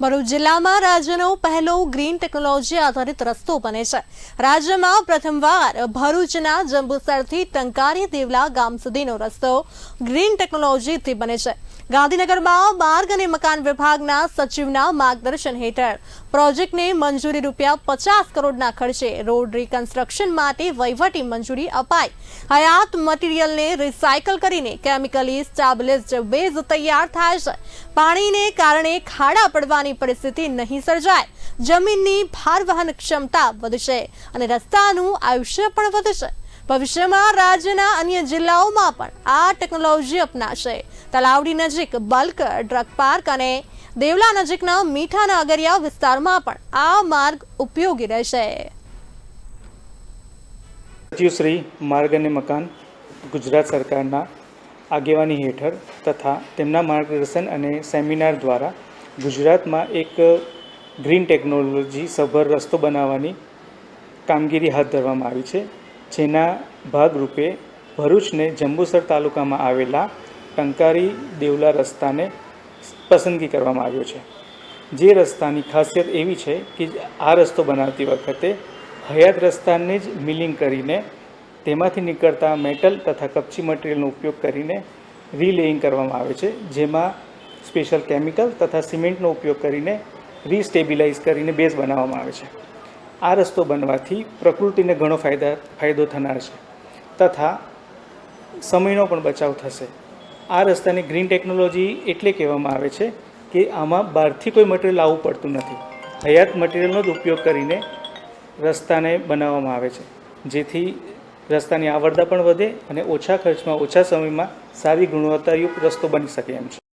ભરૂચ જિલ્લામાં રાજ્યનો પહેલો ગ્રીન ટેકનોલોજી આધારિત રસ્તો બને છે. રાજ્યમાં પ્રથમવાર ભરૂચના જંબુસરથી ટંકારી દેવલા ગામ સુધીનો રસ્તો ગ્રીન ટેકનોલોજીથી બને છે. ગાંધીનગરમાં માર્ગ અને મકાન વિભાગના સચિવના માર્ગદર્શન હેઠળ પ્રોજેક્ટને મંજૂરી રૂપિયા પચાસ કરોડના ખર્ચે રોડ રિકન્સ્ટ્રક્શન માટે વહીવટી મંજૂરી અપાઈ. હયાત મટીરિયલને રિસાયકલ કરીને કેમિકલી સ્ટાબ્લિશ્ડ બેઝ તૈયાર થાય છે. પાણીને કારણે ખાડા પડવાની પરિસ્થિતિ નહીં સર્જાય. જમીનની ભાર વહન ક્ષમતા વધશે અને રસ્તાનું આયુષ્ય પણ વધશે. ભવિષ્યમાં રાજ્યના અન્ય જિલ્લાઓમાં પણ આ ટેકનોલોજી અપનાશે. તલાવડી નજીક બલ્ક ડ્રગ પાર્ક અને દેવલા નજીકના મીઠાના અગરિયા વિસ્તારમાં પણ આ માર્ગ ઉપયોગી રહેશે. સચિવ શ્રી માર્ગ અને મકાન ગુજરાત સરકારના આગેવાની હેઠળ તથા તેમના માર્ગદર્શન અને સેમિનાર દ્વારા ગુજરાતમાં એક ગ્રીન ટેકનોલોજી સભર રસ્તો બનાવવાની કામગીરી હાથ ધરવામાં આવી છે. જેના ભાગરૂપે ભરૂચને જંબુસર તાલુકામાં આવેલા ટંકારી દેવલા રસ્તાને પસંદગી કરવામાં આવ્યો છે. જે રસ્તાની ખાસિયત એવી છે કે આ રસ્તો બનાવતી વખતે હયાત રસ્તાને જ મિલિંગ કરીને તેમાંથી નીકળતા મેટલ તથા કપચી મટીરિયલનો ઉપયોગ કરીને રીલેઇંગ કરવામાં આવે છે. જેમાં સ્પેશિયલ કેમિકલ તથા સિમેન્ટનો ઉપયોગ કરીને રીસ્ટેબિલાઇઝ કરીને બેઝ બનાવવામાં આવે છે. આ રસ્તો બનવાથી પ્રકૃતિને ઘણો ફાયદા, ફાયદો થનાર છે. તથા સમયનો પણ બચાવ થશે. આ રસ્તાને ગ્રીન ટેકનોલોજી એટલે કહેવામાં આવે છે કે આમાં બહારથી કોઈ મટીરિયલ આવવું પડતું નથી. હયાત મટીરિયલનો જ ઉપયોગ કરીને રસ્તાને બનાવવામાં આવે છે. જેથી રસ્તાની આવરદા પણ વધે અને ઓછા ખર્ચમાં, ઓછા સમયમાં સારી ગુણવત્તાયુક્ત રસ્તો બની શકે એમ છે.